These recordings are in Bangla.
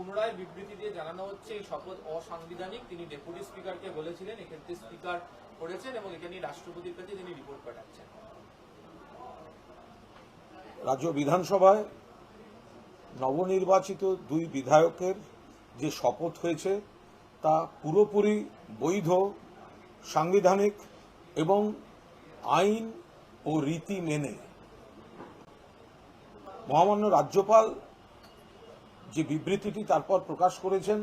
পুনরায় বিবৃতি দিয়ে জানানো হচ্ছে, এই শপথ অসাংবিধানিক। তিনি ডেপুটি স্পিকারকে বলেছিলেন, এক্ষেত্রে স্পিকার করেছেন এবং এটা নিয়ে রাষ্ট্রপতির কাছে তিনি রিপোর্ট পাঠাচ্ছেন। রাজ্য বিধানসভায় নবনির্বাচিত দুই বিধায়কের যে শপথ হয়েছে, তা পুরোপুরি বৈধ, সাংবিধানিক এবং আইন ও রীতি মেনে। মহামান্য রাজ্যপাল যে বিবৃতিটি তারপর প্রকাশ করেছেন,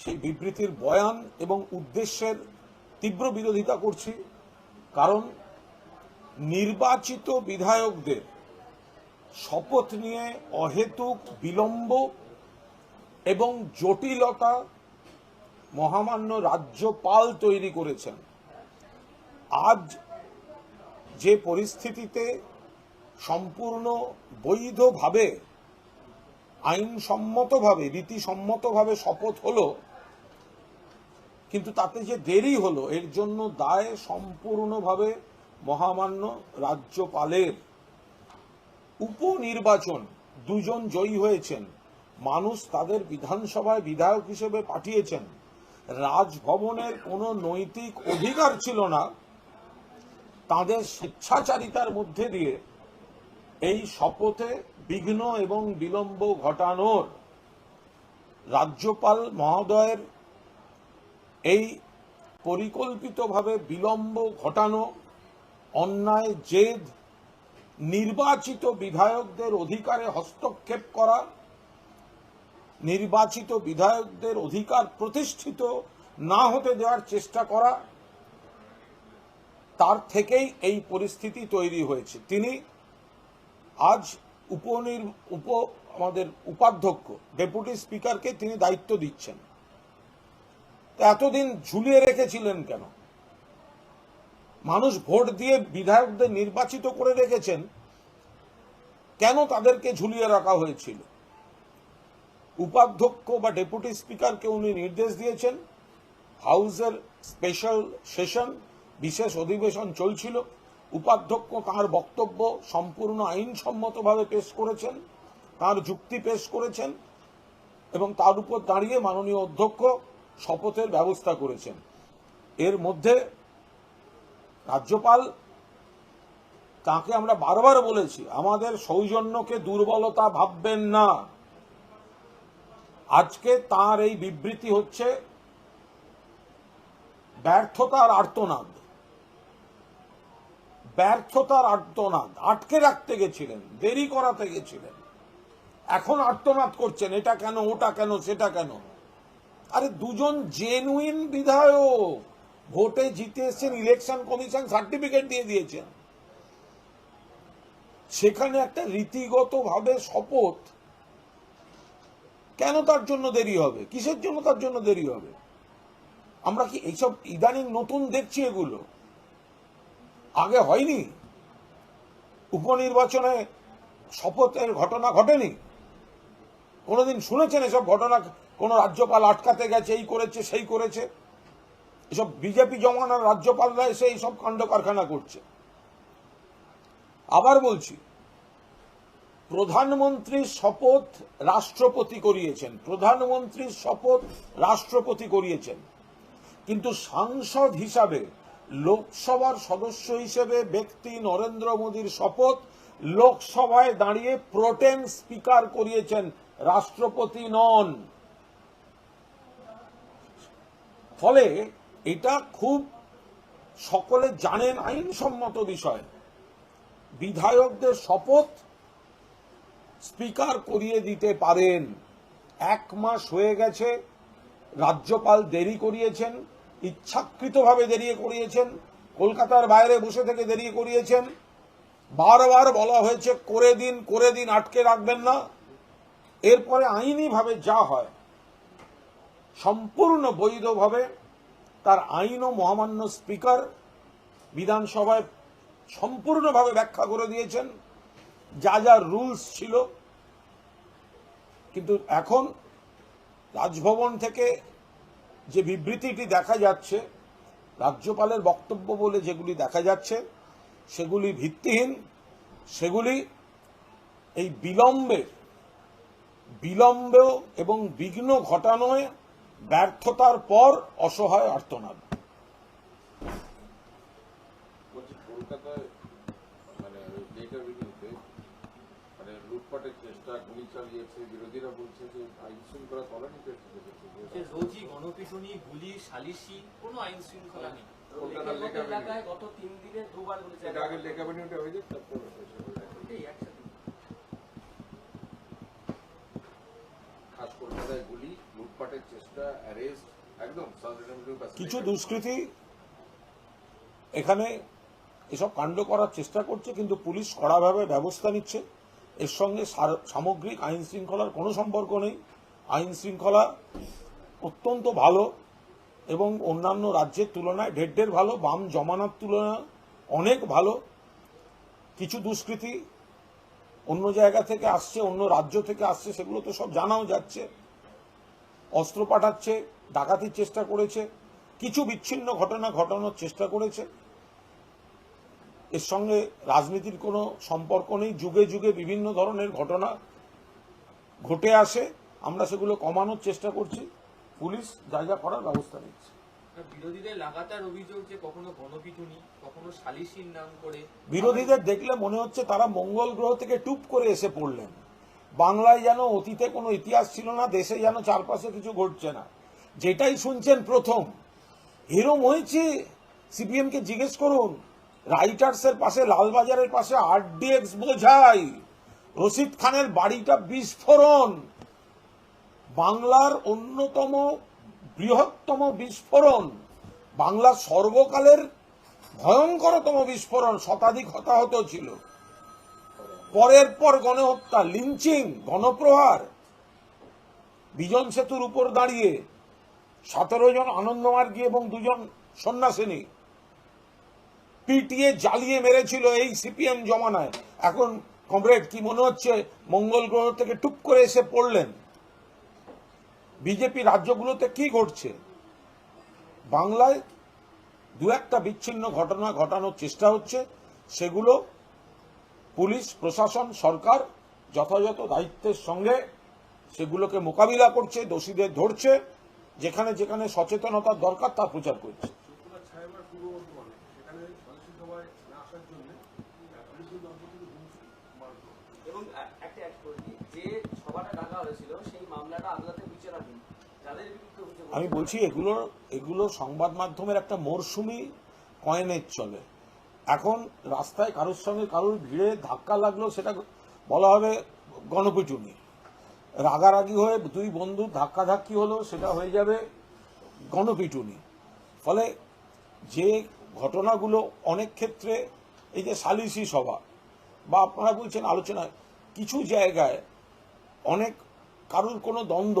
সেই বিবৃতির বয়ান এবং উদ্দেশ্যের তীব্র বিরোধিতা করছি, কারণ নির্বাচিত বিধায়কদের শপথ নিয়ে অহেতুক বিলম্ব এবং জটিলতা মহামান্য রাজ্যপাল তৈরি করেছেন। আজ যে পরিস্থিতিতে সম্পূর্ণ বৈধভাবে আইনসম্মতভাবে, রীতিসম্মতভাবে শপথ হলো, কিন্তু তাতে যে দেরি হলো, এর জন্য দায় সম্পূর্ণভাবে মহামান্য রাজ্যপালের। উপনির্বাচন, দুজন জয়ী হয়েছেন। মানুষ তাদের বিধানসভায় বিধায়ক হিসেবে পাঠিয়েছেন। রাজভবনের কোনো নৈতিক অধিকার ছিল না। তাদের স্বেচ্ছাচারিতার মধ্যে দিয়ে এই শপথে বিঘ্ন এবং বিলম্ব ঘটানোর রাজ্যপাল মহোদয়ের এই পরিকল্পিতভাবে বিলম্ব ঘটানো, অন্যায়, জেদ, নির্বাচিত বিধায়কদের অধিকারে হস্তক্ষেপ করা, নির্বাচিত বিধায়কদের অধিকার প্রতিষ্ঠিত না হতে দেওয়ার চেষ্টা করা, তার থেকেই এই পরিস্থিতি তৈরি হয়েছে। তিনি আজ উপনির, উপ, আমাদের উপাধ্যক্ষ, ডেপুটি স্পিকারকে তিনি দায়িত্ব দিচ্ছেন। তা এতদিন ঝুলিয়ে রেখেছিলেন কেন? মানুষ ভোট দিয়ে বিধায়কদের নির্বাচিত করে রেখেছেন, কেন তাদেরকে ঝুলিয়ে রাখা হয়েছিল? উপাধ্যক্ষ বা ডেপুটি স্পিকারকে উনি নির্দেশ দিয়েছেন। হাউসের স্পেশাল সেশন, বিশেষ অধিবেশন চলছিল। উপাধ্যক্ষ তাঁর বক্তব্য সম্পূর্ণ আইনসম্মতভাবে পেশ করেছেন, তার যুক্তি পেশ করেছেন এবং তার উপর দাঁড়িয়ে মাননীয় অধ্যক্ষ শপথের ব্যবস্থা করেছেন। এর মধ্যে রাজ্যপাল তাকে আমরা বারবার বলেছি, আমাদের সৌজন্যকে দুর্বলতা ভাববেন না। আজকে তার এই বিবৃতি হচ্ছে ব্যর্থতার আর্তনাদ। ব্যর্থতার আর্তনাদ, আটকে রাখতে গেছিলেন, দেরি করাতে গেছিলেন। এখন আর্তনাদ করছেন, এটা কেন, ওটা কেন, সেটা কেন? আরে দুজন জেনুইন বিধায়ক, ভোটে জিতে এসছেন ইলেকশন কমিশন সার্টিফিকেট দিয়ে দিয়েছেন। সেখানে একটা রীতিগত ভাবে শপথ। কেন তার জন্য দেরি হবে? কিসের জন্য তার জন্য দেরি হবে? আমরা কি এইসব ইদানিং নতুন দেখছি এগুলো? আগে হয়নি। উপনির্বাচনে শপথের ঘটনা ঘটেনি। কোনোদিন শুনেছেন এসব ঘটনা? কোনো রাজ্যপাল আটকাতে গেছে, এই করেছে, সেই করেছে? এসব বিজেপি জমানার রাজ্যপালরা এসে এইসব কাণ্ড কারখানা করছে। আবার বলছি প্রধানমন্ত্রীর শপথ রাষ্ট্রপতি করিয়েছেন। প্রধানমন্ত্রীর শপথ রাষ্ট্রপতি করিয়েছেন। কিন্তু সাংসদ হিসাবে লোকসভার সদস্য হিসেবে ব্যক্তি নরেন্দ্র মোদীর শপথ লোকসভায় দাঁড়িয়ে প্রোটেম স্পিকার করিয়েছেন রাষ্ট্রপতি নন। ফলে এটা খুব সকলে জানেন আইনসম্মত বিষয়। বিধায়কদের শপথ স্পিকার করিয়ে দিতে পারেন। এক মাস হয়ে গেছে, রাজ্যপাল দেরি করিয়েছেন। ইচ্ছাকৃতভাবে দেরিয়ে করিয়েছেন। কলকাতার বাইরে বসে থেকে দেরিয়ে করিয়েছেন। বারবার বলা হয়েছে, করে দিন করে দিন, আটকে রাখবেন না। এরপরে আইনিভাবে যা হয়, সম্পূর্ণ বৈধভাবে তার আইন ও মহামান্য স্পিকার বিধানসভায় সম্পূর্ণভাবে ব্যাখ্যা করে দিয়েছেন। যা যা রুলস ছিল। কিন্তু এখন রাজভবন থেকে যে বিবৃতিটি দেখা যাচ্ছে, রাজ্যপালের বক্তব্য বলে যেগুলি দেখা যাচ্ছে, সেগুলি ভিত্তিহীন, সেগুলি এই বিলম্বের বিলম্ব এবং বিঘ্ন ঘটানোয় ব্যর্থতার পর অসহায় আর্তনাদ বলছি কলকাতায় মানে ডেটা ভিডিওতে মানে লুটপাটের চেষ্টা গুলি চালিয়েছে বিরোধীরা বলছে যে আইন শৃঙ্খলা তলানি চেষ্টা করেছে। রোজই গণপিটুনি গুলি সালিশি কোনো আইন শৃঙ্খলা নেই। এলাকায় গত তিন দিনে দুবার গুলি আগে লেখা ভিডিওটা হয়ে যাক তারপর খাস কলকাতায় গুলি লুটপাটের চেষ্টা অ্যারেস্ট একদম কিছু দুষ্কৃতী এখানে এসব কাণ্ড করার চেষ্টা করছে কিন্তু পুলিশ কড়াভাবে ব্যবস্থা নিচ্ছে। এর সঙ্গে সামগ্রিক আইন শৃঙ্খলার কোনো সম্পর্ক নেই। আইন শৃঙ্খলা অত্যন্ত ভালো এবং অন্যান্য রাজ্যের তুলনায় ঢের ঢের ভালো, বাম জমানার তুলনায় অনেক ভালো। কিছু দুষ্কৃতী অন্য জায়গা থেকে আসছে, অন্য রাজ্য থেকে আসছে, সেগুলো তো সব জানাও যাচ্ছে। অস্ত্র পাঠাচ্ছে, ডাকাতির চেষ্টা করেছে, কিছু বিচ্ছিন্ন ঘটনা ঘটানোর চেষ্টা করেছে। এর সঙ্গে রাজনীতির কোনো সম্পর্ক নেই। যুগে যুগে বিভিন্ন ধরনের ঘটনা ঘটে আসে। আমরা সেগুলো কমানোর চেষ্টা করছি। পুলিশ যা যা করার ব্যবস্থা নিচ্ছে। বিরোধীদের লাগাতার অভিযোগ যে কখনো গণপিটুনি কখনো সালিশির নাম করে। বিরোধীদের দেখলে মনে হচ্ছে তারা মঙ্গল গ্রহ থেকে টুপ করে এসে পড়লেন। বাংলায় যেন অতীতে কোনো ইতিহাস ছিল না দেশে যেন চারপাশে কিছু ঘটছে না। যেটাই শুনছেন প্রথম। এরম হয়েছে সিপিএম কে জিজ্ঞেস করুন। রাইটার্সের পাশে, লালবাজারের পাশে আর আরডিএক্স বোঝাই। রশিদ খানের বাড়িটা বিস্ফোরণ। বাংলার অন্যতম বৃহত্তম বিস্ফোরণ। বাংলার সর্বকালের ভয়ঙ্করতম বিস্ফোরণ, শতাধিক হতাহত ছিল। পরের পর গণহত্যা, লিঞ্চিং, গণপ্রহার। বিজন সেতুর উপর দাঁড়িয়ে সতেরো জন আনন্দমার্গী এবং দুজন সন্ন্যাসিনী পিটিয়ে জ্বালিয়ে মেরেছিল এই সিপিএম জমানায়। এখন কমরেড, কি মনে হচ্ছে? মঙ্গল গ্রহ থেকে টুপ করে এসে পড়লেন। বিজেপি রাজ্যগুলোতে কি ঘটছে? বাংলায় দু একটা বিচ্ছিন্ন ঘটনা ঘটানোর চেষ্টা হচ্ছে। সেগুলো পুলিশ, প্রশাসন, সরকার যথাযথ দায়িত্বের সঙ্গে সেগুলোকে মোকাবিলা করছে, দোষীদের ধরছে। যেখানে যেখানে সচেতনতার দরকার তা প্রচার করছে। আসার জন্য পুলিশের দপ্তর থেকে হুমকি মারধর এবং একটা অ্যাড করে দিই যে সভাটা ডাকা হয়েছিল সেই মামলাটা আদালতে বিচারাধীন আমি বলছি এগুলো এগুলো সংবাদ মাধ্যমের একটা মরশুমি কয়েনের চলে। এখন রাস্তায় কারোর সঙ্গে কারোর ভিড়ে ধাক্কা লাগল সেটা বলা হবে গণপিটুনি। রাগারাগি হয়ে দুই বন্ধু ধাক্কাধাক্কি হলো সেটা হয়ে যাবে গণপিটুনি। ফলে যে ঘটনাগুলো অনেক ক্ষেত্রে এই যে সালিসি সভা, বা আপনারা বলছেন আলোচনা কিছু জায়গায় অনেক কারুর কোনো দ্বন্দ্ব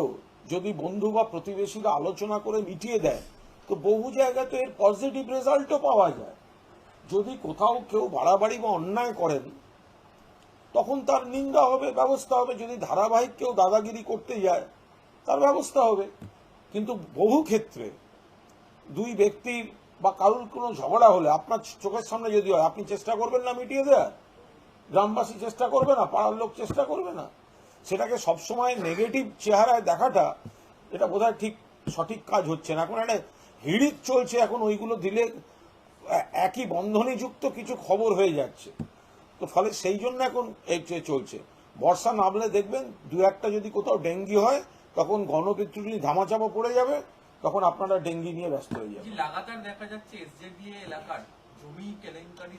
যদি বন্ধু বা প্রতিবেশীরা আলোচনা করে মিটিয়ে দেয়, তো বহু জায়গায় তো এর পজিটিভ রেজাল্টও পাওয়া যায়। যদি কোথাও কেউ বাড়াবাড়ি বা অন্যায় করেন, তখন তার নিন্দা হবে, ব্যবস্থা হবে। যদি ধারাবাহিক কেউ দাদাগিরি করতে যায়, তার ব্যবস্থা হবে। কিন্তু বহু ক্ষেত্রে দুই ব্যক্তির বা কারোর কোনো ঝগড়া হলে আপনার চোখের সামনে যদি হয়, আপনি চেষ্টা করবেন না মিটিয়ে দেওয়ার? গ্রামবাসী চেষ্টা করবে না? পাড়ার লোক চেষ্টা করবে না? সেটাকে সবসময় নেগেটিভ চেহারায় দেখাটা, এটা বোধহয় ঠিক সঠিক কাজ হচ্ছে না। এখন একটা হিড়িক চলছে, এখন ওইগুলো দিলে একই বন্ধনে যুক্ত কিছু খবর হয়ে যাচ্ছে। তো ফলে সেই জন্য এখন চলছে। বর্ষা নামলে দেখবেন দু একটা যদি কোথাও ডেঙ্গি হয়, তখন গণপিতৃ ধামাচাপা পড়ে যাবে তখন আপনারা ডেঙ্গি নিয়ে ব্যস্ত হয়ে যাবেন। লাগাতার দেখা যাচ্ছে এসজেডিএ এলাকার জমি কেলেঙ্কারি